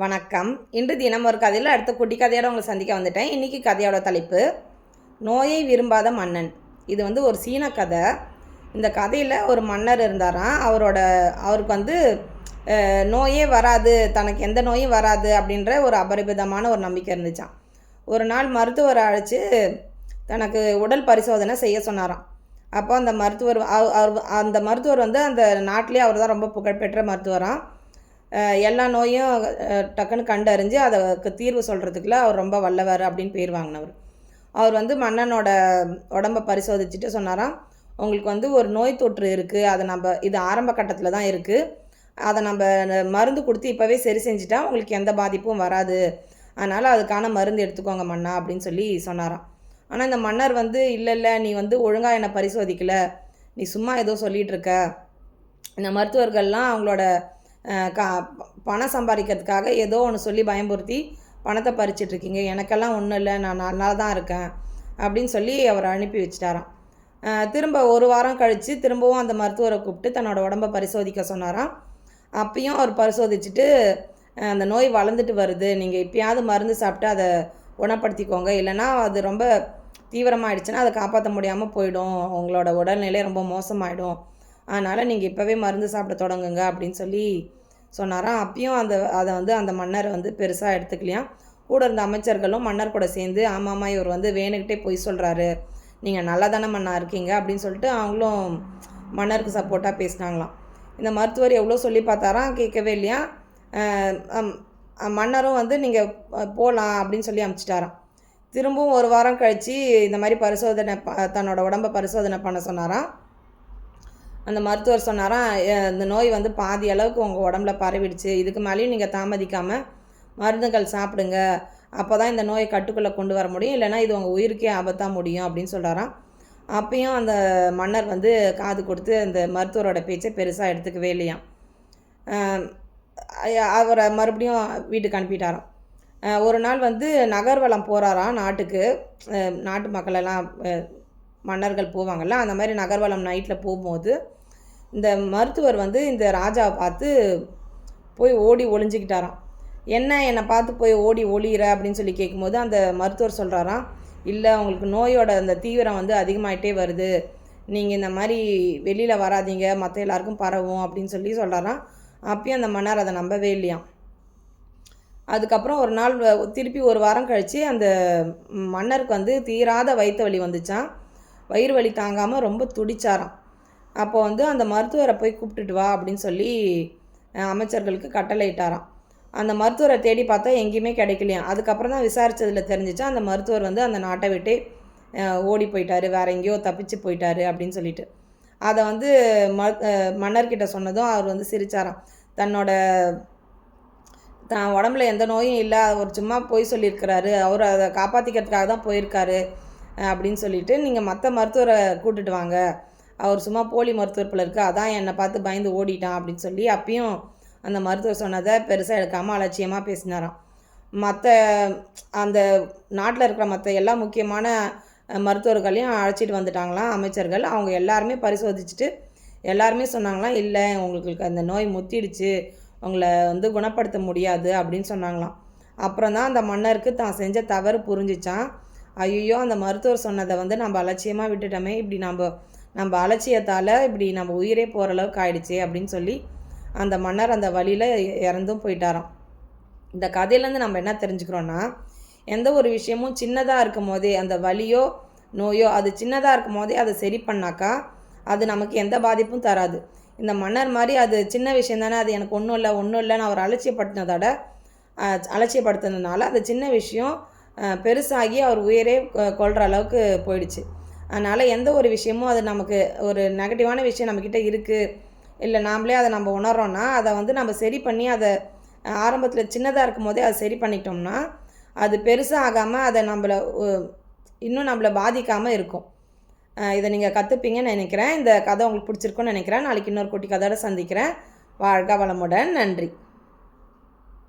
வணக்கம். இன்று தினம் ஒரு கதையில் அடுத்த குட்டி கதையோட உங்களை சந்திக்க வந்துட்டேன். இன்றைக்கி கதையோட தலைப்பு நோயை விரும்பாத மன்னன். இது வந்து ஒரு சீன கதை. இந்த கதையில் ஒரு மன்னர் இருந்தாராம். அவரோட அவருக்கு வந்து நோயே வராது தனக்கு எந்த நோயும் வராது அப்படின்ற ஒரு அபரிமிதமான ஒரு நம்பிக்கை இருந்துச்சாம். ஒரு நாள் மருத்துவரை அழைச்சி தனக்கு உடல் பரிசோதனை செய்ய சொன்னாராம். அப்போ அந்த மருத்துவர் அவர் அந்த மருத்துவர் வந்து அந்த நாட்டிலே அவர் தான் ரொம்ப புகழ்பெற்ற மருத்துவராக எல்லா நோயும் டக்குன்னு கண்டறிஞ்சு அதுக்கு தீர்வு சொல்கிறதுக்குள்ள அவர் ரொம்ப வல்லவர் அப்படின்னு பேர் வாங்கினவர். அவர் வந்து மன்னனோட உடம்பை பரிசோதிச்சுட்டு சொன்னாராம் உங்களுக்கு வந்து ஒரு நோய் தொற்று இருக்குது அதை நம்ம இது ஆரம்ப கட்டத்தில் தான் இருக்குது அதை நம்ம மருந்து கொடுத்து இப்போவே சரி செஞ்சுட்டா உங்களுக்கு எந்த பாதிப்பும் வராது. அதனால் அதுக்கான மருந்து எடுத்துக்கோங்க மன்னா அப்படின்னு சொல்லி சொன்னாராம். ஆனால் இந்த மன்னர் வந்து இல்லை இல்லை நீ வந்து ஒழுங்காக என்னை பரிசோதிக்கல. நீ சும்மா ஏதோ சொல்லிகிட்டு இருக்க. இந்த மருத்துவர்கள்லாம் அவங்களோட கா பணம் சம்பாதிக்கிறதுக்காக ஏதோ ஒன்று சொல்லி பயமுறுத்தி பணத்தை பறிச்சிட்டு இருக்கீங்க எனக்கெல்லாம் ஒன்றும் இல்லை. நான் நல்லா தான் இருக்கேன். அப்படின்னு சொல்லி அவர் அனுப்பி வச்சிட்டாராம். திரும்ப ஒரு வாரம் கழித்து திரும்பவும் அந்த மருத்துவரை கூப்பிட்டு தன்னோட உடம்பை பரிசோதிக்க சொன்னாராம். அப்பயும் அவர் பரிசோதிச்சுட்டு அந்த நோய் வளர்ந்துட்டு வருது. நீங்கள் இப்பயாவது மருந்து சாப்பிட்டு அதை குணப்படுத்திக்கோங்க. இல்லைன்னா அது ரொம்ப தீவிரமாகிடுச்சுன்னா அதை காப்பாற்ற முடியாமல் போயிடும். உங்களோட உடல்நிலை ரொம்ப மோசமாயிடும். அதனால் நீங்கள் இப்போவே மருந்து சாப்பிட தொடங்குங்க அப்படின்னு சொல்லி சொன்னாராம். அப்பயும் அந்த அதை வந்து அந்த மன்னர் வந்து பெருசாக எடுத்துக்கலையாம் கூட இருந்த அமைச்சர்களும் மன்னர் கூட சேர்ந்து ஆமாம்மா இவர் வந்து வேணுக்கிட்டே பொய் சொல்கிறாரு நீங்கள் நல்லா தானே மன்னா இருக்கீங்க அப்படின்னு சொல்லிட்டு அவங்களும் மன்னருக்கு சப்போர்ட்டாக பேசினாங்களாம். இந்த மருத்துவர் எவ்வளோ சொல்லி பார்த்தாராம்? கேட்கவே இல்லையா? மன்னரும் வந்து நீங்கள் போகலாம் அப்படின்னு சொல்லி அமுச்சிட்டாராம். திரும்பவும் ஒரு வாரம் கழித்து இந்த மாதிரி பரிசோதனை ப- தன்னோட உடம்பை பரிசோதனை பண்ண சொன்னாராம். அந்த மருத்துவர் சொன்னாராம் இந்த நோய் வந்து பாதி அளவுக்கு உங்கள் உடம்புல பரவிடுச்சு. இதுக்கு மேலேயும் நீங்கள் தாமதிக்காமல் மருந்துகள் சாப்பிடுங்க. அப்போ தான் இந்த நோயை கட்டுக்குள்ளே கொண்டு வர முடியும். இல்லைன்னா இது உங்கள் உயிருக்கே ஆபத்தாக முடியும் அப்படின்னு சொல்கிறாராம் அப்பயும் அந்த மன்னர் வந்து காது கொடுத்து அந்த மருத்துவரோட பேச்சை பெருசாக எடுத்துக்கவே இல்லையாம். அவரை மறுபடியும் வீட்டுக்கு அனுப்பிட்டாராம். ஒரு நாள் வந்து நகர்வலம் போகிறாராம் நாட்டுக்கு. நாட்டு மக்களெல்லாம் மன்னர்கள் போவாங்கள்ல அந்த மாதிரி நகர்வலம் நைட்டில் போகும்போது இந்த மருத்துவர் வந்து இந்த ராஜாவை பார்த்து போய் ஓடி ஒளிஞ்சிக்கிட்டாராம். என்ன என்னை பார்த்து போய் ஓடி ஒளியிற அப்படின்னு சொல்லி கேட்கும்போது அந்த மருத்துவர் சொல்கிறாராம் இல்லை உங்களுக்கு நோயோட அந்த தீவிரம் வந்து அதிகமாயிட்டே வருது. நீங்கள் இந்த மாதிரி வெளியில் வராதீங்க. மற்ற எல்லாருக்கும் பரவும். அப்படின்னு சொல்லி சொல்கிறாராம் அப்பயும் அந்த மன்னர் அதை நம்பவே இல்லையாம். அதுக்கப்புறம் ஒரு நாள் திருப்பி ஒரு வாரம் கழித்து அந்த மன்னருக்கு வந்து தீராத வயிற்று வலி வந்துச்சான் வயிறு வலி தாங்காமல் ரொம்ப துடிச்சாராம். அப்போ வந்து அந்த மருத்துவரை போய் கூப்பிட்டுட்டு வா அப்படின்னு சொல்லி அமைச்சர்களுக்கு அமைச்சர்களுக்கு கட்டளையிட்டாராம். அந்த மருத்துவரை தேடி பார்த்தா எங்கேயுமே கிடைக்கலையாம் அதுக்கப்புறம் தான் விசாரித்ததில் தெரிஞ்சிச்சா அந்த மருத்துவர் வந்து அந்த நாட்டை விட்டு ஓடி போயிட்டாரு வேற எங்கேயோ தப்பிச்சு போயிட்டாரு அப்படின்னு சொல்லிட்டு. அதை வந்து ம மன்னர்கிட்ட சொன்னதும் அவர் வந்து சிரிச்சாராம். தன்னோட தான் உடம்புல எந்த நோயும் இல்லை அவர் சும்மா போய் சொல்லியிருக்கிறாரு அவர் அதை காப்பாற்றிக்கிறதுக்காக தான் போயிருக்காரு அப்படின்னு சொல்லிட்டு நீங்கள் மற்ற மருத்துவரை கூட்டுட்டு வாங்க. அவர் சும்மா போலி மருத்துவர் போல இருக்குது அதான் என்னை பார்த்து பயந்து ஓடிட்டான் அப்படின்னு சொல்லி அப்பயும் அந்த மருத்துவர் சொன்னதை பெருசாக எடுக்காமல் அலட்சியமாக பேசினாராம். மற்ற அந்த நாட்டில் இருக்கிற மற்ற எல்லா முக்கியமான மருத்துவர்களையும் அழைச்சிட்டு வந்துட்டாங்களாம் அமைச்சர்கள். அவங்க எல்லாருமே பரிசோதிச்சுட்டு எல்லாருமே சொன்னாங்களாம் இல்லை உங்களுக்கு அந்த நோய் முத்திடுச்சு உங்களை வந்து குணப்படுத்த முடியாது அப்படின்னு சொன்னாங்களாம். அப்புறம் தான் அந்த மன்னருக்கு தான் செஞ்ச தவறு புரிஞ்சிச்சான் ஐயோ அந்த மருத்துவர் சொன்னதை வந்து நம்ம அலட்சியமாக விட்டுட்டோமே இப்படி நம்ம நம்ம அலட்சியத்தால் இப்படி நம்ம உயிரே போகிற அளவுக்கு ஆயிடுச்சு அப்படின்னு சொல்லி அந்த மன்னர் அந்த வழியில் இறந்தும் போயிட்டாராம். இந்த கதையிலேருந்து நம்ம என்ன தெரிஞ்சுக்கிறோன்னா எந்த ஒரு விஷயமும் சின்னதாக இருக்கும் போதே அந்த வலியோ நோயோ அது சின்னதாக இருக்கும் போதே அதை சரி பண்ணாக்கா அது நமக்கு எந்த பாதிப்பும் தராது. இந்த மன்னர் மாதிரி அது சின்ன விஷயம் தானே அது எனக்கு ஒன்றும் இல்லை ஒன்றும் இல்லைன்னு அவர் அலட்சியப்படுத்தினதோட அலட்சியப்படுத்தினதுனால அந்த சின்ன விஷயம் பெருசாகி அவர் உயிரே கொள்கிற அளவுக்கு போயிடுச்சு. அதனால் எந்த ஒரு விஷயமும் அது நமக்கு ஒரு நெகட்டிவான விஷயம் நம்மக்கிட்ட இருக்குது இல்லை நாமளே அதை நம்ம உணர்றோன்னா அதை வந்து நம்ம சரி பண்ணி அதை ஆரம்பத்தில் சின்னதாக இருக்கும் போதே அதை சரி பண்ணிட்டோம்னா அது பெருசாக ஆகாமல் அதை நம்மளை இன்னும் நம்மளை பாதிக்காமல் இருக்கும். இதை நீங்கள் கற்றுப்பீங்கன்னு நினைக்கிறேன். இந்த கதை உங்களுக்கு பிடிச்சிருக்குன்னு நினைக்கிறேன். நாளைக்கு இன்னொரு குட்டி கதையோட சந்திக்கிறேன். வாழ்க வளமுடன். நன்றி.